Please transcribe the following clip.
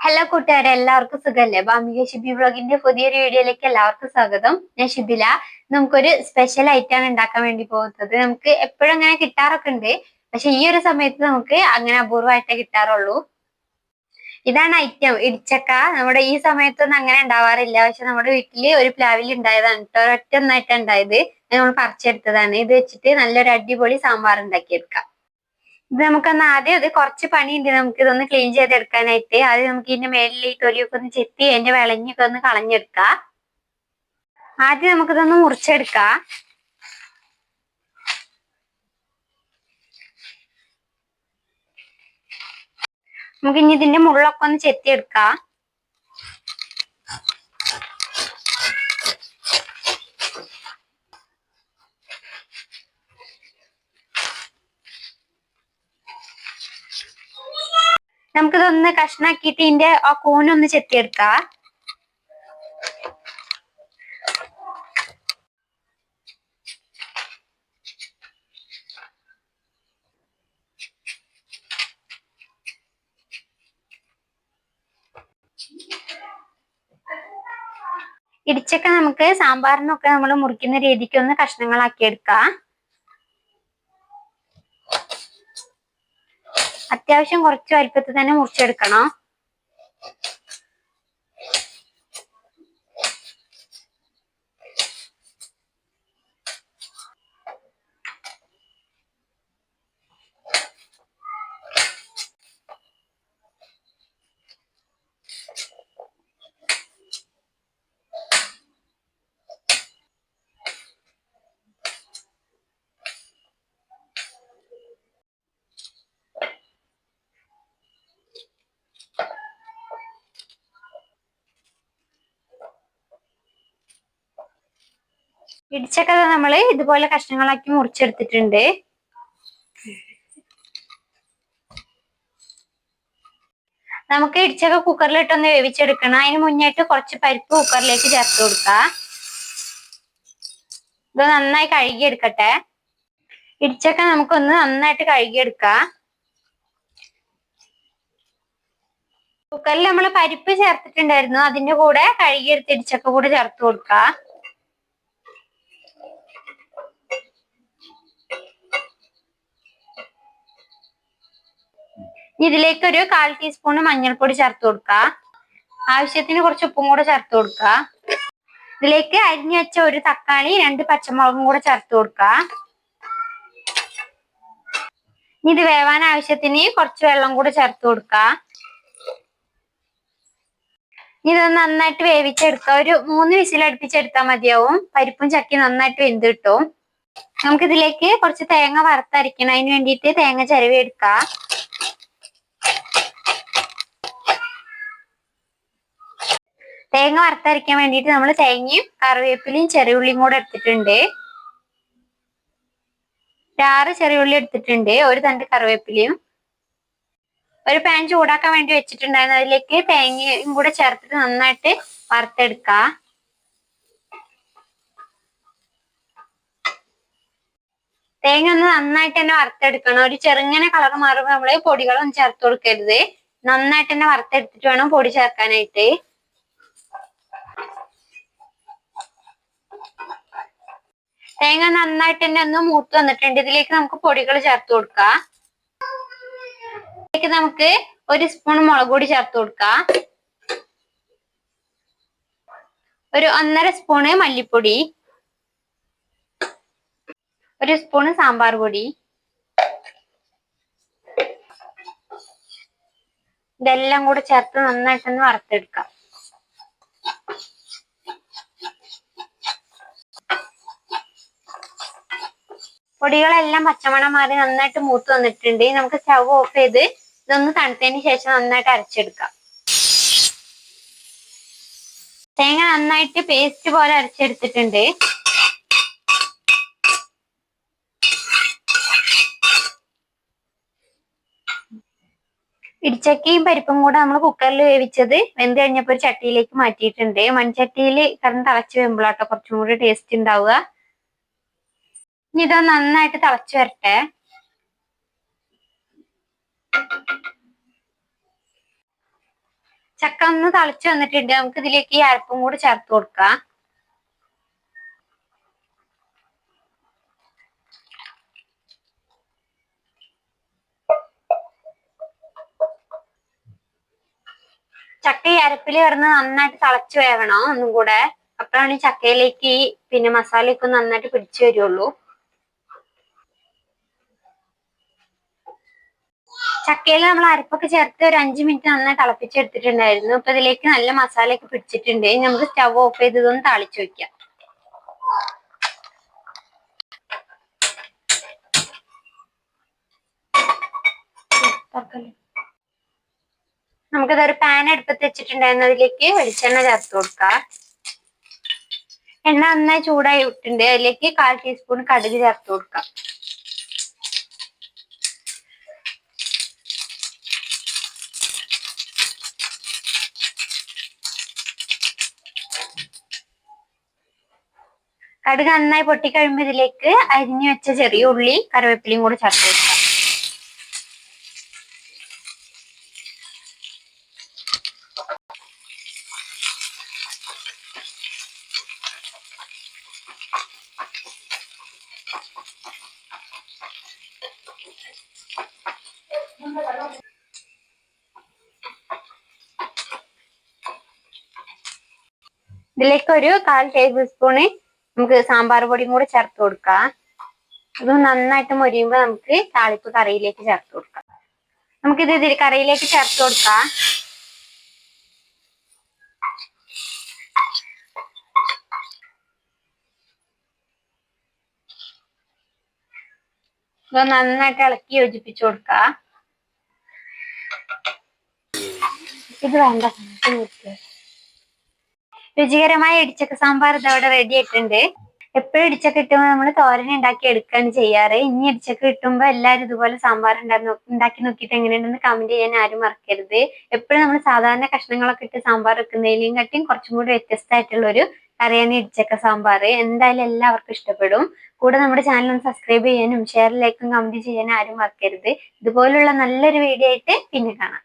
Hello കൂട്ടുകാരെ എല്ലാവർക്കും സുഖല്ലേ? ബാമിക ഷിബി വ്ളോഗിന്റെ പുതിയൊരു വീഡിയോയിലേക്ക് എല്ലാവർക്കും സ്വാഗതം. ഞാൻ ഷിബില. നമുക്കൊരു സ്പെഷ്യൽ ഐറ്റം ആണ് ഉണ്ടാക്കാൻ വേണ്ടി പോകുന്നത്. നമുക്ക് എപ്പോഴും അങ്ങനെ കിട്ടാറൊക്കെ ഉണ്ട്. പക്ഷെ ഈ ഒരു സമയത്ത് നമുക്ക് അങ്ങനെ അപൂർവമായിട്ടേ കിട്ടാറുള്ളൂ. ഇതാണ് ഐറ്റം ഇടിച്ചക്ക. നമ്മുടെ ഈ സമയത്തൊന്നും അങ്ങനെ ഉണ്ടാവാറില്ല. പക്ഷെ നമ്മുടെ വീട്ടിൽ ഒരു പ്ലാവിൽ ഉണ്ടായതാണ് കേട്ടോ. ഒരൊറ്റ ഒന്നായിട്ട് ഉണ്ടായത്. നമ്മൾ പറിച്ചെടുത്തതാണ്. ഇത് വെച്ചിട്ട് നല്ലൊരു അടിപൊളി സാമ്പാർ ഉണ്ടാക്കിയെടുക്കാം. നമുക്കൊന്ന് ആദ്യം ഇത് കുറച്ച് പണിയുണ്ട്. നമുക്ക് ഇതൊന്ന് ക്ലീൻ ചെയ്തെടുക്കാനായിട്ട്. ആദ്യം നമുക്ക് ഇതിന്റെ മേലിൽ ഈ തൊലിയൊക്കെ ഒന്ന് ചെത്തി അതിന്റെ വിളഞ്ഞൊക്കെ ഒന്ന് കളഞ്ഞെടുക്കാം. ആദ്യം നമുക്കിതൊന്ന് മുറിച്ചെടുക്കാം. നമുക്ക് ഇനി ഇതിന്റെ മുള്ളൊക്കെ ഒന്ന് ചെത്തിയെടുക്കാം. നമുക്കിതൊന്ന് കഷ്ണാക്കിയിട്ട് ഇതിന്റെ ആ കൂനൊന്ന് ചെത്തിയെടുക്കാം. ഇടിച്ചൊക്കെ നമുക്ക് സാമ്പാറിനൊക്കെ നമ്മൾ മുറിക്കുന്ന രീതിക്ക് ഒന്ന് കഷ്ണങ്ങളാക്കി എടുക്കാം അത്യാവശ്യം കുറച്ച് വലിപ്പത്തിൽ തന്നെ മുറിച്ചെടുക്കണം. ഇടിച്ചൊക്കെ നമ്മൾ ഇതുപോലെ കഷ്ണങ്ങളാക്കി മുറിച്ചെടുത്തിട്ടുണ്ട്. നമുക്ക് ഇടിച്ചൊക്കെ കുക്കറിലിട്ടൊന്ന് വേവിച്ചെടുക്കണം. അതിന് മുന്നായിട്ട് കുറച്ച് പരിപ്പ് കുക്കറിലേക്ക് ചേർത്ത് കൊടുക്കാം. ഇത് നന്നായി കഴുകിയെടുക്കട്ടെ. ഇടിച്ചൊക്കെ നമുക്കൊന്ന് നന്നായിട്ട് കഴുകിയെടുക്കാം. കുക്കറിൽ നമ്മൾ പരിപ്പ് ചേർത്തിട്ടുണ്ടായിരുന്നു. അതിന്റെ കൂടെ കഴുകിയെടുത്ത് ഇടിച്ചൊക്കെ കൂടെ ചേർത്ത് കൊടുക്കാം. ഇതിലേക്ക് ഒരു കാൽ ടീസ്പൂൺ മഞ്ഞൾപ്പൊടി ചേർത്ത് കൊടുക്കുക ആവശ്യത്തിന് കുറച്ച് ഉപ്പും കൂടെ ചേർത്ത് കൊടുക്കുക ഇതിലേക്ക് അരിഞ്ഞു വെച്ച ഒരു തക്കാളി രണ്ട് പച്ചമുളകും കൂടെ ചേർത്ത് കൊടുക്കുക ഇത് വേവാൻ ആവശ്യത്തിന് കുറച്ച് വെള്ളം കൂടെ ചേർത്ത് കൊടുക്കുക ഇത് നന്നായിട്ട് വേവിച്ചെടുക്കുക ഒരു മൂന്ന് വിസിൽ അടുപ്പിച്ചെടുത്താൽ മതിയാവും. പരിപ്പും ചക്കി നന്നായിട്ട് വെന്ത് കിട്ടും. നമുക്കിതിലേക്ക് കുറച്ച് തേങ്ങ വറുത്തരയ്ക്കണം. അതിന് വേണ്ടിയിട്ട് തേങ്ങ ചിരവി എടുക്കാം തേങ്ങ വറുത്തരയ്ക്കാൻ വേണ്ടിയിട്ട് നമ്മൾ തേങ്ങയും കറിവേപ്പിലയും ചെറിയുള്ളിയും കൂടെ എടുത്തിട്ടുണ്ട്. ആറ് ചെറിയുള്ളി എടുത്തിട്ടുണ്ട്. ഒരു തണ്ട് കറിവേപ്പിലയും. ഒരു പാൻ ചൂടാക്കാൻ വേണ്ടി വെച്ചിട്ടുണ്ടായിരുന്നു. അതിലേക്ക് തേങ്ങയും കൂടെ ചേർത്തിട്ട് നന്നായിട്ട് വറുത്തെടുക്ക. തേങ്ങ ഒന്ന് നന്നായിട്ട് തന്നെ വറുത്തെടുക്കണം. ഒരു ചെറുങ്ങനെ കളർ മാറുമ്പോൾ നമ്മൾ പൊടികളൊന്നും ചേർത്ത് കൊടുക്കരുത്. നന്നായിട്ട് തന്നെ വറുത്തെടുത്തിട്ട് വേണം പൊടി ചേർക്കാനായിട്ട്. തേങ്ങ നന്നായിട്ട് തന്നെ ഒന്ന് മൂത്ത് വന്നിട്ടുണ്ട്. ഇതിലേക്ക് നമുക്ക് പൊടികൾ ചേർത്ത് കൊടുക്കാം. ഇതിലേക്ക് നമുക്ക് ഒരു സ്പൂൺ മുളക് പൊടി ചേർത്ത് കൊടുക്കാം. ഒരു ഒന്നര സ്പൂണ് മല്ലിപ്പൊടി. ഒരു സ്പൂണ് സാമ്പാർ പൊടി. ഇതെല്ലാം കൂടെ ചേർത്ത് നന്നായിട്ടൊന്ന് വറുത്തെടുക്കാം. പൊടികളെല്ലാം പച്ചമണം മാറി നന്നായിട്ട് മൂത്ത് വന്നിട്ടുണ്ട്. നമുക്ക് സ്റ്റവ് ഓഫ് ചെയ്ത് ഇതൊന്ന് തണുത്തതിന് ശേഷം നന്നായിട്ട് അരച്ചെടുക്കാം. തേങ്ങ നന്നായിട്ട് പേസ്റ്റ് പോലെ അരച്ചെടുത്തിട്ടുണ്ട്. ഇടിച്ചക്കയും പരിപ്പും കൂടെ നമ്മൾ കുക്കറിൽ വേവിച്ചത് വെന്ത് കഴിഞ്ഞപ്പോൾ ഒരു ചട്ടിയിലേക്ക് മാറ്റിയിട്ടുണ്ട്. മൺചട്ടിയിൽ കറണ്ട് തിളച്ച് വെമ്പുളാട്ടോ കുറച്ചും കൂടി ടേസ്റ്റ് ഉണ്ടാവുക. ഇനി ഇത് നന്നായിട്ട് തിളച്ചു വരട്ടെ. ചക്ക ഒന്ന് തിളച്ചു വന്നിട്ടുണ്ട്. നമുക്ക് ഇതിലേക്ക് ഈ അരപ്പും കൂടി ചേർത്ത് കൊടുക്കാം. ചക്ക ഈ അരപ്പിൽ കിടന്ന് നന്നായിട്ട് തിളച്ചു വേവണം ഒന്നും കൂടെ. അപ്പോഴാണ് ചക്കയിലേക്ക് പിന്നെ മസാലയൊക്കെ നന്നായിട്ട് പിടിച്ചു വരുള്ളൂ. ചക്കയിൽ നമ്മൾ അരപ്പൊക്കെ ചേർത്ത് ഒരു അഞ്ചു മിനിറ്റ് നന്നായി തിളപ്പിച്ചെടുത്തിട്ടുണ്ടായിരുന്നു. അപ്പൊ ഇതിലേക്ക് നല്ല മസാലയൊക്കെ പിടിച്ചിട്ടുണ്ട്. ഇനി നമുക്ക് സ്റ്റവ് ഓഫ് ചെയ്തതൊന്ന് താളിച്ചു വെക്കാം. നമുക്കിതൊരു പാൻ അടുപ്പത്ത് വെച്ചിട്ടുണ്ടായിരുന്നു. അതിലേക്ക് വെളിച്ചെണ്ണ ചേർത്ത് കൊടുക്കാം. എണ്ണ നന്നായി ചൂടായി വിട്ടിട്ടുണ്ട്. അതിലേക്ക് കാൽ ടീസ്പൂൺ കടുക് ചേർത്ത് കൊടുക്കാം. കടുക് നന്നായി പൊട്ടിക്കഴിയുമ്പോൾ ഇതിലേക്ക് അരിഞ്ഞു വെച്ച ചെറിയ ഉള്ളി കറിവേപ്പിലയും കൂടി ചേർത്ത് ഇതിലേക്ക് ഒരു കാൽ ടേബിൾ സ്പൂണ് നമുക്ക് സാമ്പാർ പൊടിയും കൂടെ ചേർത്ത് കൊടുക്കാം. ഇത് നന്നായിട്ട് മൊരിയുമ്പോൾ നമുക്ക് താളിപ്പ് കറിയിലേക്ക് ചേർത്ത് കൊടുക്കാം. നമുക്കിത് ഇതിൽ കറിയിലേക്ക് ചേർത്ത് കൊടുക്കാം. നന്നായിട്ട് ഇളക്കി യോജിപ്പിച്ചു കൊടുക്കാം. ഇത് വേണ്ട. രുചികരമായ ഇടിച്ചക്ക സാമ്പാർ ഇതവിടെ റെഡി ആയിട്ടുണ്ട്. എപ്പോഴും ഇടിച്ചക്ക കിട്ടുമ്പോൾ നമ്മൾ തോരൻ ഉണ്ടാക്കി എടുക്കുകയാണ് ചെയ്യാറ്. ഇനി ഇടിച്ചക്ക കിട്ടുമ്പോൾ എല്ലാവരും ഇതുപോലെ സാമ്പാർ ഉണ്ടാക്കി നോക്കിയിട്ട് എങ്ങനെയുണ്ടെന്ന് കമന്റ് ചെയ്യാൻ ആരും മറക്കരുത്. എപ്പോഴും നമ്മൾ സാധാരണ കഷ്ണങ്ങളൊക്കെ ഇട്ട് സാമ്പാർ വെക്കുന്നതിലും കാട്ടിയും കുറച്ചും കൂടി വ്യത്യസ്തമായിട്ടുള്ള ഒരു കറിയാണ് ഇടിച്ചക്ക സാമ്പാർ. എന്തായാലും എല്ലാവർക്കും ഇഷ്ടപ്പെടും. കൂടെ നമ്മുടെ ചാനൽ ഒന്ന് സബ്സ്ക്രൈബ് ചെയ്യാനും ഷെയർ ലൈക്കും കമന്റ് ചെയ്യാനും ആരും മറക്കരുത്. ഇതുപോലുള്ള നല്ലൊരു വീഡിയോ ആയിട്ട് പിന്നെ കാണാം.